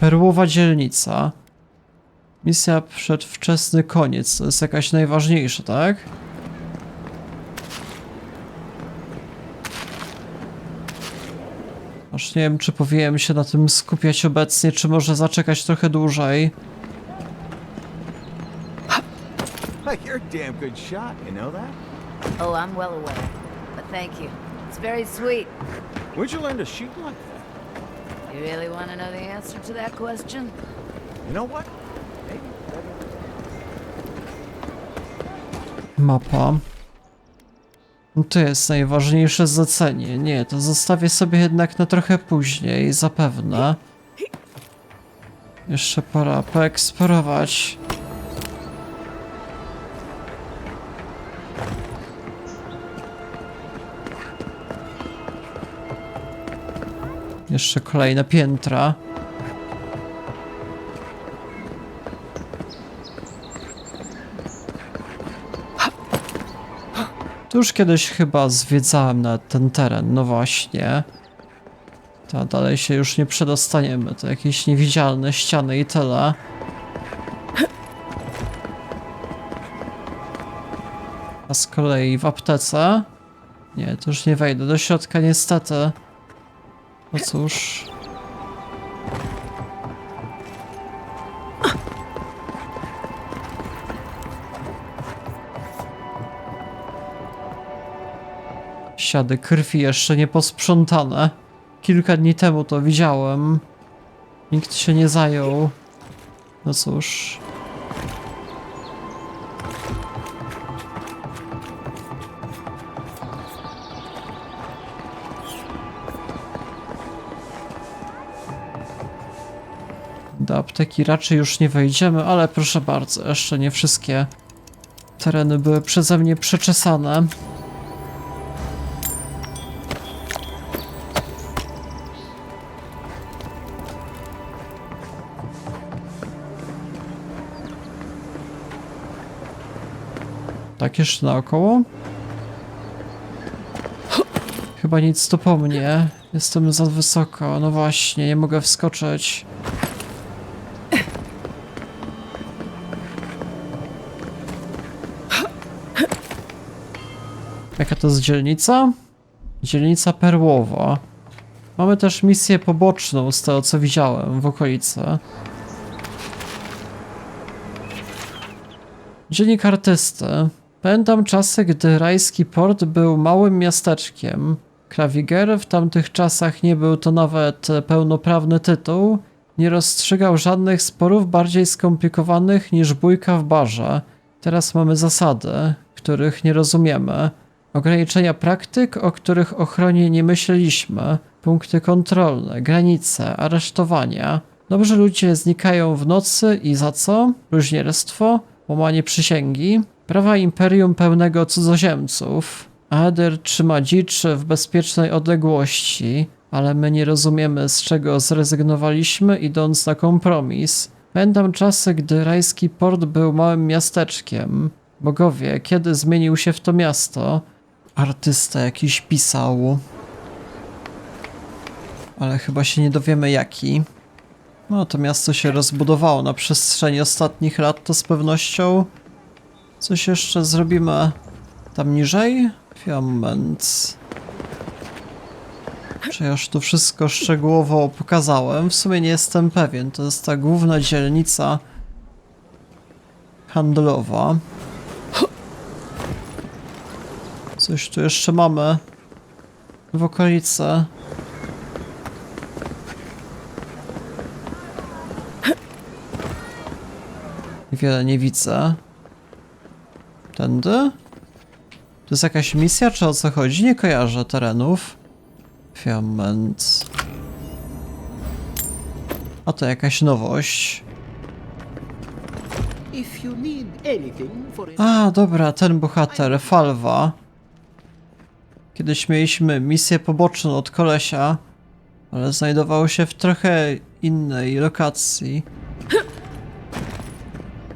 Perłowa dzielnica. Misja przedwczesny koniec. To jest jakaś najważniejsza, tak? Aż nie wiem, czy powinienem się na tym skupiać obecnie, czy może zaczekać trochę dłużej. You're a damn good shot, you know that? Oh, I'm well aware. But thank you. It's very sweet. Where'd you learn to shoot like that? You really want to know the answer to that question? You know what? Mapa. No To jest najważniejsze zlecenie. Nie, to zostawię sobie jednak na trochę później, zapewne. Jeszcze pora poeksplorować. Jeszcze kolejne piętra. Tu już kiedyś chyba zwiedzałem ten teren, no właśnie. To dalej się już nie przedostaniemy, to jakieś niewidzialne ściany i tyle. A z kolei w aptece... Nie, to już nie wejdę do środka niestety. No cóż... Siady krwi jeszcze nie posprzątane. Kilka dni temu to widziałem. Nikt się nie zajął. No cóż. Do apteki raczej już nie wejdziemy, ale proszę bardzo, jeszcze nie wszystkie tereny były przeze mnie przeczesane. Tak jeszcze naokoło? Chyba nic tu po mnie. Jestem za wysoko. No właśnie, nie mogę wskoczyć. Jaka to jest dzielnica? Dzielnica Perłowa. Mamy też misję poboczną z tego co widziałem w okolicy. Dziennik artysty. Pamiętam czasy, gdy rajski port był małym miasteczkiem. Klawiger w tamtych czasach nie był to nawet pełnoprawny tytuł. Nie rozstrzygał żadnych sporów bardziej skomplikowanych niż bójka w barze. Teraz mamy zasady, których nie rozumiemy. Ograniczenia praktyk, o których ochronie nie myśleliśmy. Punkty kontrolne, granice, aresztowania. Dobrzy ludzie znikają w nocy i za co? Bluźnierstwo, łamanie przysięgi, prawa imperium pełnego cudzoziemców. Ader trzyma dzicz w bezpiecznej odległości, ale my nie rozumiemy z czego zrezygnowaliśmy idąc na kompromis. Pamiętam czasy, gdy rajski port był małym miasteczkiem. Bogowie, kiedy zmienił się w to miasto? Artysta jakiś pisał. Ale chyba się nie dowiemy jaki. No, to miasto się rozbudowało na przestrzeni ostatnich lat, to z pewnością. Coś jeszcze zrobimy tam niżej? Moment. Czy ja już tu wszystko szczegółowo pokazałem? W sumie nie jestem pewien. To jest ta główna dzielnica handlowa. Coś tu jeszcze mamy w okolicy. Wiele nie widzę. Tędy? To jest jakaś misja, czy o co chodzi? Nie kojarzę terenów. Moment. A to jakaś nowość. A, dobra, ten bohater, Falwa. Kiedyś mieliśmy misję poboczną od kolesia, ale znajdował się w trochę innej lokacji.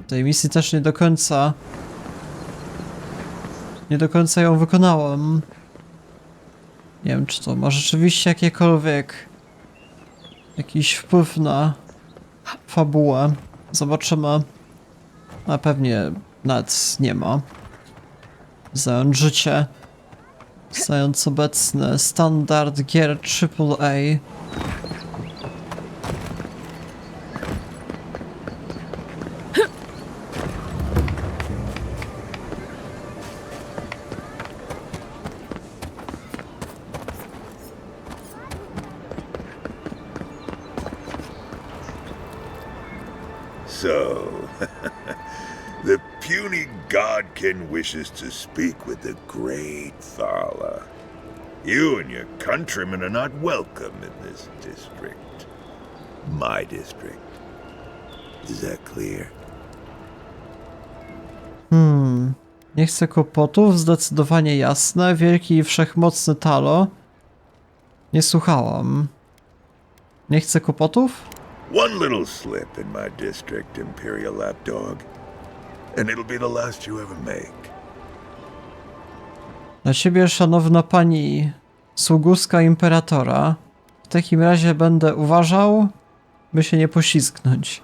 Tej misji też nie do końca. Nie do końca ją wykonałem. Nie wiem, czy to ma rzeczywiście jakiekolwiek jakiś wpływ na fabułę. Zobaczymy. A pewnie nawet nie ma. Zająć życie. Zając obecny standard gier AAA. Wishes to speak with the great Thala. You and your countrymen are not welcome in this district. My district. Is that clear? Nie chcę kłopotów, zdecydowanie jasne. Wielki i wszechmocny Talo. Nie słuchałam. Nie chcę kłopotów? One little slip in my district, Imperial Lapdog, and it'll be the last you ever make. Dla ciebie, szanowna pani sługuska imperatora, w takim razie będę uważał, by się nie poślizgnąć.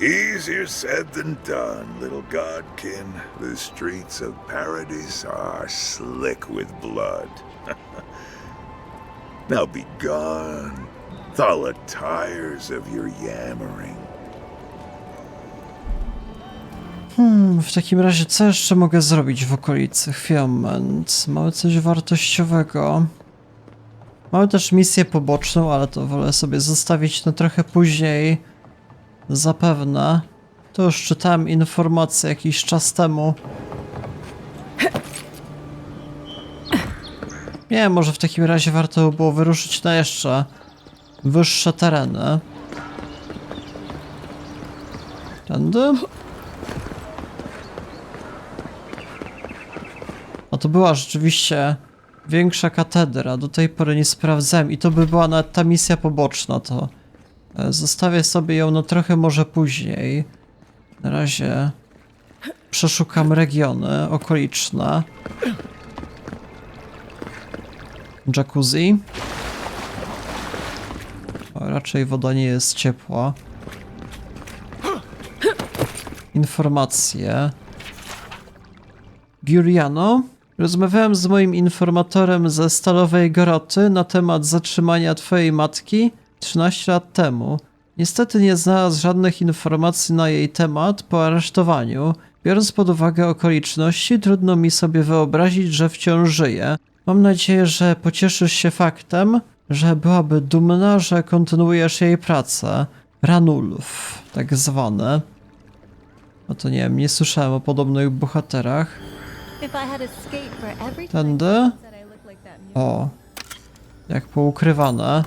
Easier said than done, little godkin. The streets of Paradise are slick with blood. now be gone. Thala tires of your yammering. Hmm, w takim razie co jeszcze mogę zrobić w okolicy? Chwilę, moment. Mamy coś wartościowego. Mamy też misję poboczną, ale to wolę sobie zostawić na trochę później. Zapewne. To już czytałem informacje jakiś czas temu. Nie może w takim razie warto by było wyruszyć na jeszcze wyższe tereny. Tędy? To była rzeczywiście większa katedra. Do tej pory nie sprawdzałem i to by była nawet ta misja poboczna, to e, zostawię sobie ją no trochę może później. Na razie przeszukam regiony okoliczne. Jacuzzi. O, raczej woda nie jest ciepła. Informacje. Giuliano, rozmawiałem z moim informatorem ze Stalowej Groty na temat zatrzymania twojej matki 13 lat temu. Niestety nie znalazł żadnych informacji na jej temat po aresztowaniu. Biorąc pod uwagę okoliczności, trudno mi sobie wyobrazić, że wciąż żyje. Mam nadzieję, że pocieszysz się faktem, że byłaby dumna, że kontynuujesz jej pracę. Ranulf, tak zwane. No to nie wiem, nie słyszałem o podobnych bohaterach. Tędy? O, jak poukrywane.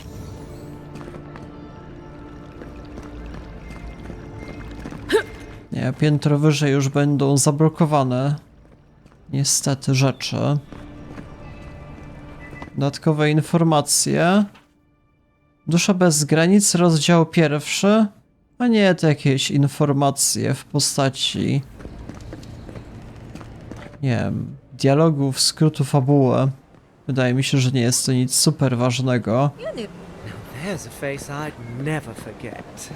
Nie, piętro wyżej już będą zablokowane. Niestety rzeczy. Dodatkowe informacje. Dusza bez granic, rozdział pierwszy. A nie, to jakieś informacje w postaci. Nie wiem, dialogów, skrótu fabuły. Wydaje mi się, że nie jest to nic super ważnego. You knew. There's a face I'd never forget.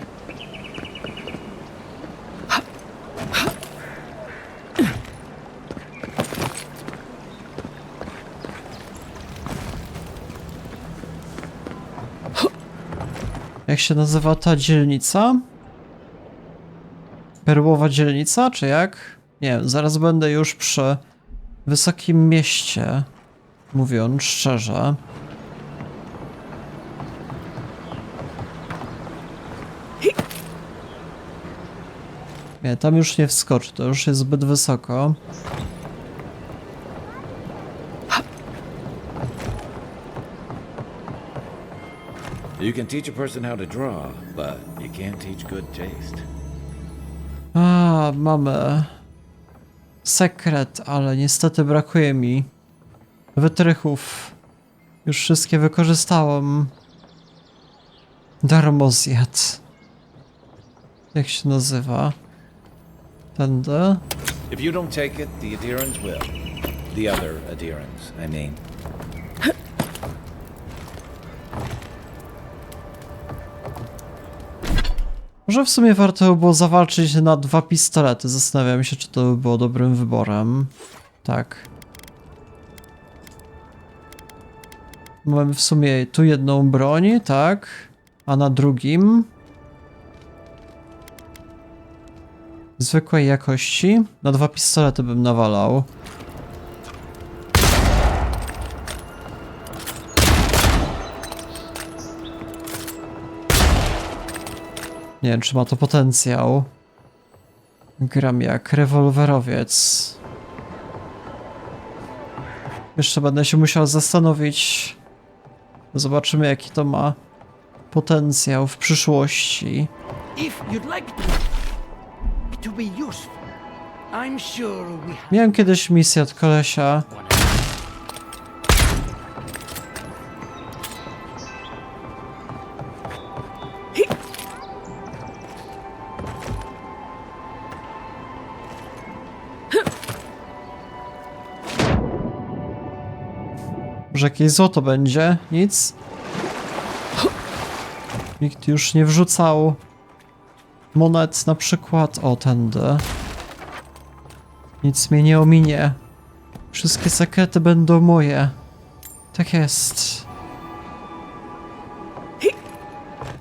Jak się nazywa ta dzielnica? Perłowa dzielnica, czy jak? Nie zaraz będę już przy wysokim mieście, mówiąc szczerze. Nie, tam już nie wskoczy, to już jest zbyt wysoko. You can teach a person how to draw, but you can't teach good taste. A, mamy sekret, ale niestety brakuje mi wytrychów. Już wszystkie wykorzystałem. Darmozjad. Jak się nazywa? Tędy? If you don't take it, the adherents will. The other adherents, I mean. Może w sumie warto by było zawalczyć na dwa pistolety. Zastanawiam się, czy to by było dobrym wyborem. Tak. Mamy w sumie tu jedną broń, tak? A na drugim... Zwykłej jakości. Na dwa pistolety bym nawalał. Nie wiem, czy ma to potencjał. Gram jak rewolwerowiec. Jeszcze będę się musiał zastanowić. Zobaczymy, jaki to ma potencjał w przyszłości. Miałem kiedyś misję od kolesia. Może jakieś złoto będzie? Nic? Nikt już nie wrzucał monet na przykład. O, tędy. Nic mnie nie ominie. Wszystkie sekrety będą moje. Tak jest.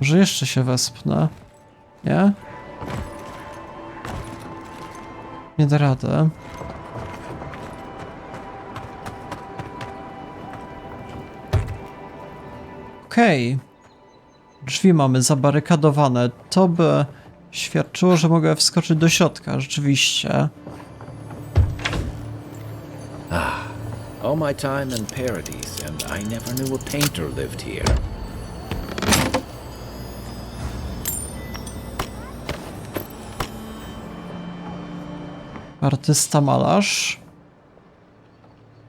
Może jeszcze się wespnę? Nie? Nie da rady. Okej. Drzwi mamy zabarykadowane. To by świadczyło, że mogę wskoczyć do środka, rzeczywiście. All my time in Paradise, and I never knew a painter lived here. Artysta malarz.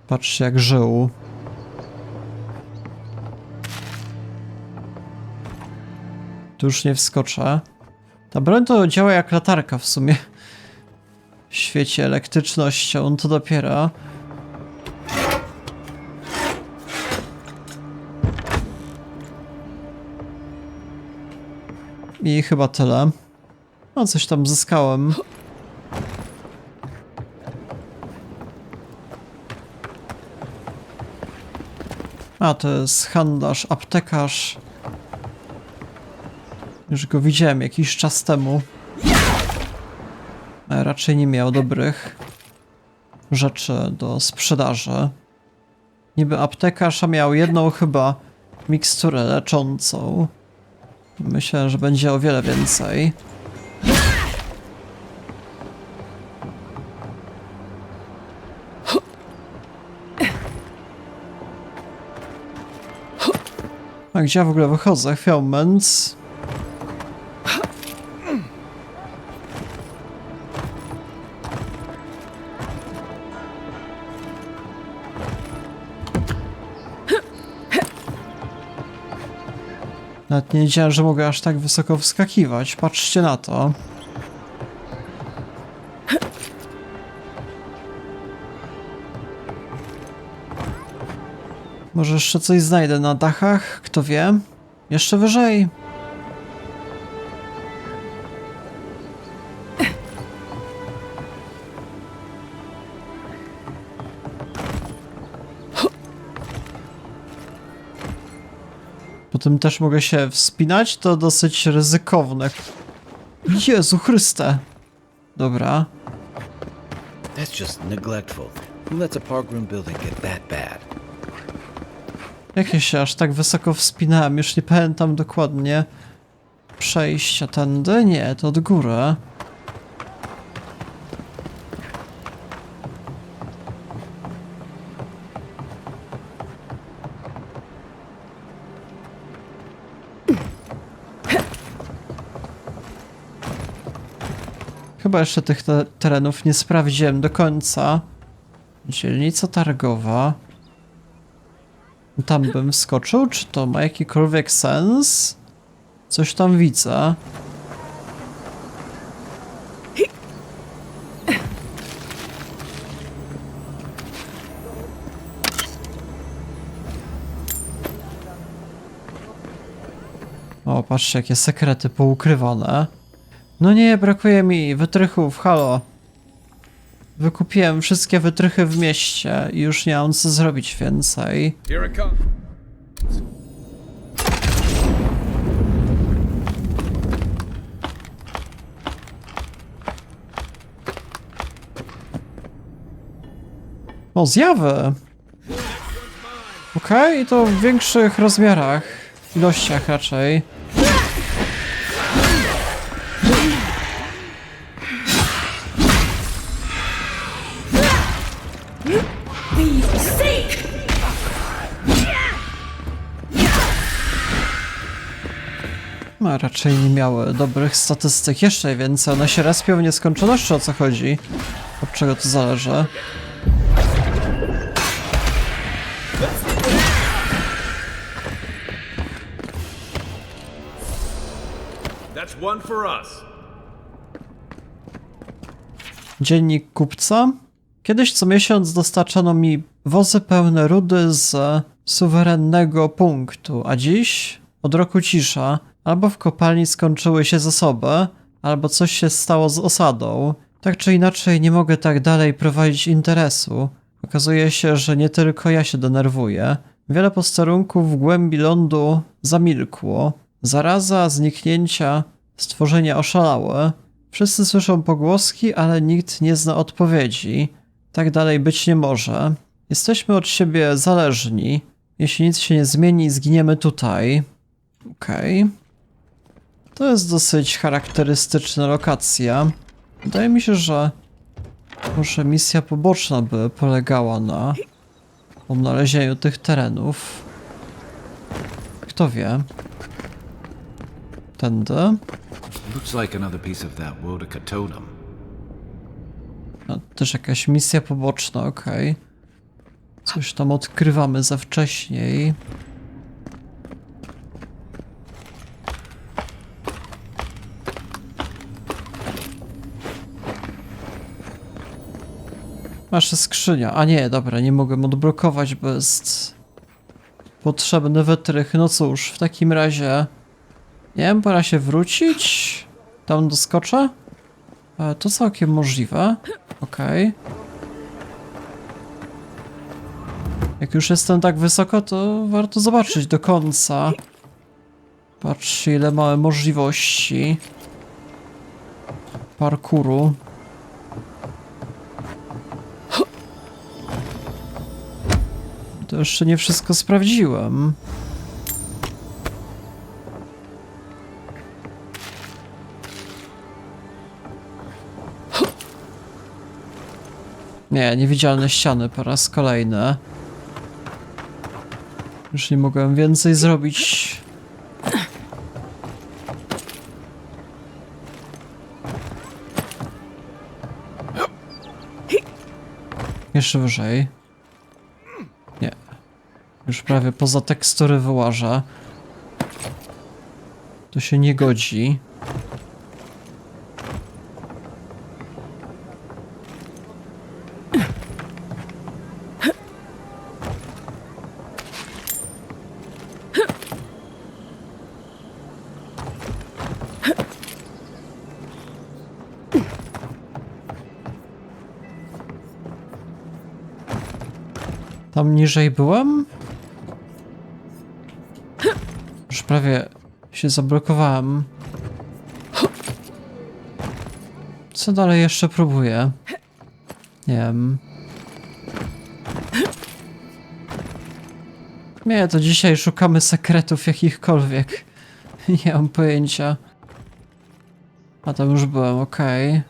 Patrzcie jak żył. Tu już nie wskoczę. Ta broń to działa jak latarka w sumie. W świecie elektrycznością to dopiero. I chyba tyle. No coś tam zyskałem. A, to jest handlarz, aptekarz. Już go widziałem jakiś czas temu. A raczej nie miał dobrych rzeczy do sprzedaży. Niby aptekarz, a miał jedną chyba miksturę leczącą. Myślę, że będzie o wiele więcej. A gdzie ja w ogóle wychodzę? Filments. Nawet nie wiedziałem, że mogę aż tak wysoko wskakiwać. Patrzcie na to. Może jeszcze coś znajdę na dachach? Kto wie? Jeszcze wyżej. Potem też mogę się wspinać, to dosyć ryzykowne. Jezu Chryste. Dobra. That's just neglectful. Who lets a building get that bad? Jak ja się aż tak wysoko wspinałem? Już nie pamiętam dokładnie. Przejścia tędy? Nie, to od góry. Chyba jeszcze tych te terenów nie sprawdziłem do końca. Dzielnica targowa. Tam bym wskoczył? Czy to ma jakikolwiek sens? Coś tam widzę. O, patrzcie, jakie sekrety poukrywane. No nie, brakuje mi wytrychów, halo. Wykupiłem wszystkie wytrychy w mieście i już nie mam co zrobić więcej. O, zjawy! Okej, i to w większych rozmiarach. Ilościach raczej. Raczej nie miały dobrych statystyk. Jeszcze więcej. One się respią w nieskończoności, o co chodzi. Od czego to zależy? Dziennik kupca. Kiedyś co miesiąc dostarczano mi wozy pełne rudy z suwerennego punktu, a dziś od roku cisza. Albo w kopalni skończyły się zasoby, albo coś się stało z osadą. Tak czy inaczej nie mogę tak dalej prowadzić interesu. Okazuje się, że nie tylko ja się denerwuję. Wiele posterunków w głębi lądu zamilkło. Zaraza, zniknięcia, stworzenia oszalałe. Wszyscy słyszą pogłoski, ale nikt nie zna odpowiedzi. Tak dalej być nie może. Jesteśmy od siebie zależni. Jeśli nic się nie zmieni, zginiemy tutaj. Okej. To jest dosyć charakterystyczna lokacja. Wydaje mi się, że może misja poboczna by polegała na odnalezieniu tych terenów. Kto wie? Tędy. Looks like another piece of that Wodaka totem. A, też jakaś misja poboczna, okej. Coś tam odkrywamy za wcześniej. Masz skrzynia. A nie, dobra, nie mogę odblokować, jest potrzebny wytrych. No cóż, w takim razie... Nie wiem, pora się wrócić? Tam doskoczę? E, To całkiem możliwe. Okej. Jak już jestem tak wysoko, to warto zobaczyć do końca. Patrzcie, ile mamy możliwości. Parkuru. Jeszcze nie wszystko sprawdziłem. Nie, niewidzialne ściany po raz kolejny. Już nie mogłem więcej zrobić. Jeszcze wyżej. Już prawie poza tekstury wyłażę. To się nie godzi. Tam niżej byłem? Prawie się zablokowałem. Co dalej jeszcze próbuję? Nie wiem. Nie, to dzisiaj szukamy sekretów jakichkolwiek. Nie mam pojęcia. A tam już byłem, okej. Ta,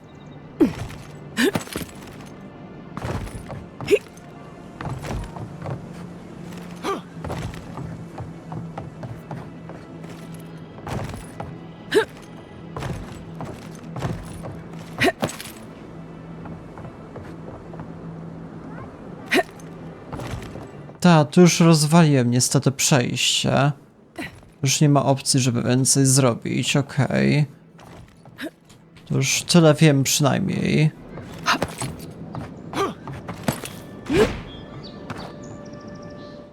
tu już rozwaliłem niestety przejście. Już nie ma opcji, żeby więcej zrobić, okej. To już tyle wiem przynajmniej.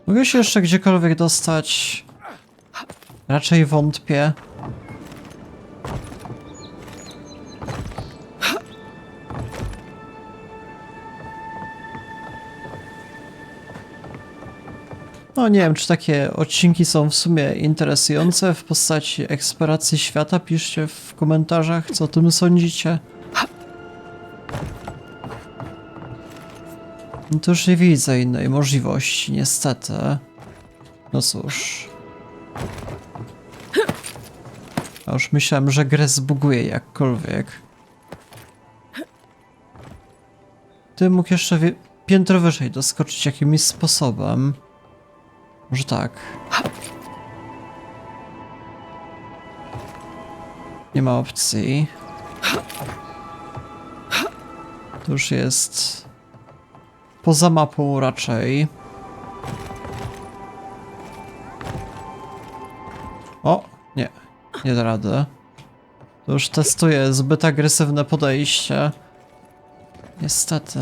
Mogę się jeszcze gdziekolwiek dostać? Raczej wątpię. No nie wiem, czy takie odcinki są w sumie interesujące w postaci eksploracji świata. Piszcie w komentarzach, co o tym sądzicie. No to już nie widzę innej możliwości, niestety. No cóż. A już myślałem, że grę zbuguje jakkolwiek. Ty mógł jeszcze piętro wyżej doskoczyć jakimś sposobem. Może tak. Nie ma opcji. To już jest poza mapą raczej. O, nie, nie da rady. To już testuję zbyt agresywne podejście. Niestety.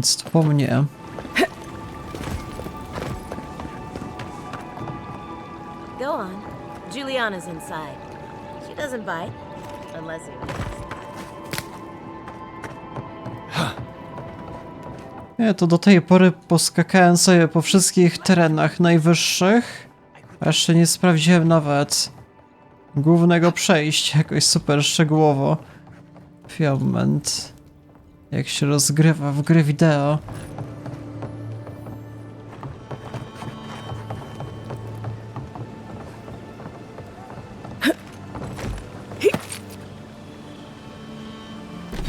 Tu po mnie. Go on. Juliana's inside. She doesn't bite. Unless you... Nie, to do tej pory poskakałem sobie po wszystkich terenach najwyższych. A jeszcze nie sprawdziłem nawet głównego przejścia jakoś super szczegółowo. Moment. Jak się rozgrywa w gry wideo.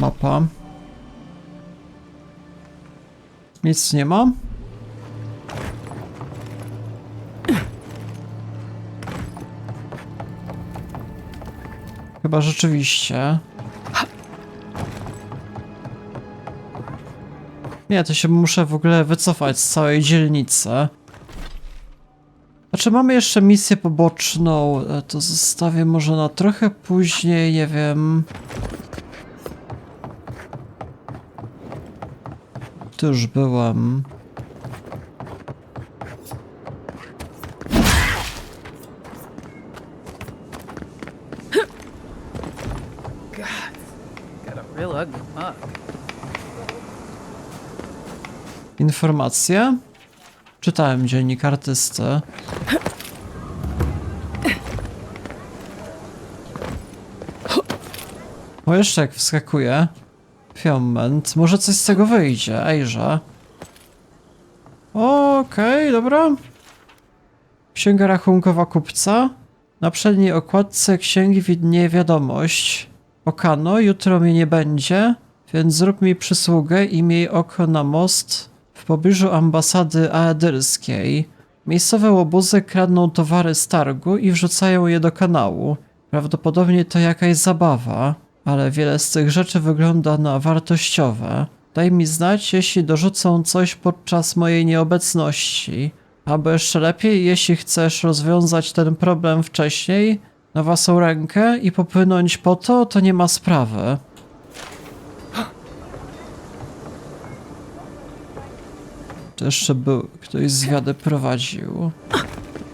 Mapa. Nic nie ma. Chyba rzeczywiście. Nie, to się muszę w ogóle wycofać z całej dzielnicy. Znaczy mamy jeszcze misję poboczną, e, to zostawię może na trochę później, nie wiem. Tu już byłem. Informacje? Czytałem dziennik artysty. O, jeszcze jak wskakuje. Moment, może coś z tego wyjdzie, ejże. Okej, dobra. Księga rachunkowa kupca. Na przedniej okładce księgi widnieje wiadomość. Okano, jutro mnie nie będzie, więc zrób mi przysługę i miej oko na most pobliżu ambasady aedyrskiej. Miejscowe łobuzy kradną towary z targu i wrzucają je do kanału. Prawdopodobnie to jakaś zabawa, ale wiele z tych rzeczy wygląda na wartościowe. Daj mi znać, jeśli dorzucą coś podczas mojej nieobecności. Albo jeszcze lepiej, jeśli chcesz rozwiązać ten problem wcześniej, na własną rękę i popłynąć po to, to nie ma sprawy. To jeszcze był ktoś zwiady prowadził.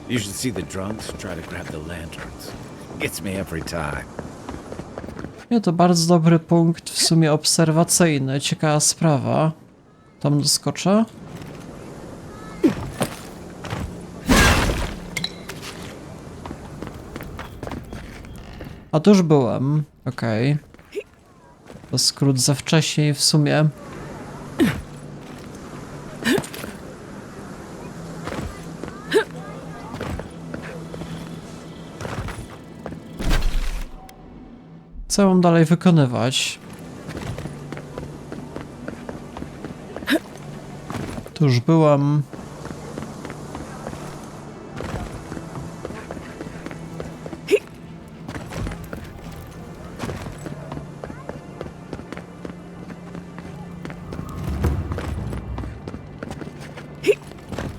You should see the drunks try to grab the lanterns. Gets me every time. Nie, to bardzo dobry punkt, w sumie obserwacyjny, ciekawa sprawa. Tam doskoczę? A tu już byłem, okej. To skrót za wcześniej w sumie. Co mam dalej wykonywać? Tu już byłam.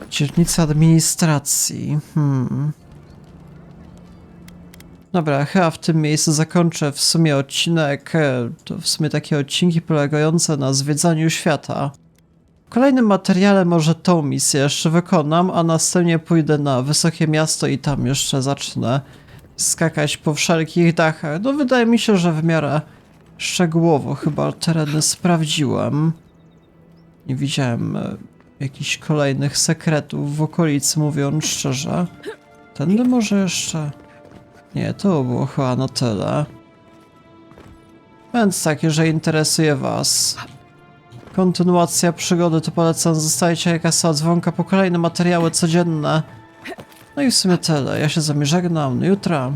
Dzielnica administracji. Hmm. Dobra, chyba w tym miejscu zakończę w sumie odcinek. e, To w sumie takie odcinki polegające na zwiedzaniu świata. W kolejnym materiale może tą misję jeszcze wykonam, a następnie pójdę na wysokie miasto i tam jeszcze zacznę skakać po wszelkich dachach. No wydaje mi się, że w miarę szczegółowo chyba tereny sprawdziłem. Nie widziałem e, jakichś kolejnych sekretów w okolicy, mówiąc szczerze. Tędy może jeszcze... Nie, to było chyba na tyle. Więc tak, jeżeli interesuje was kontynuacja przygody, to polecam zostajcie jaka dzwonka po kolejne materiały codzienne. No i w sumie tyle. Ja się z wami żegnam. Do jutra.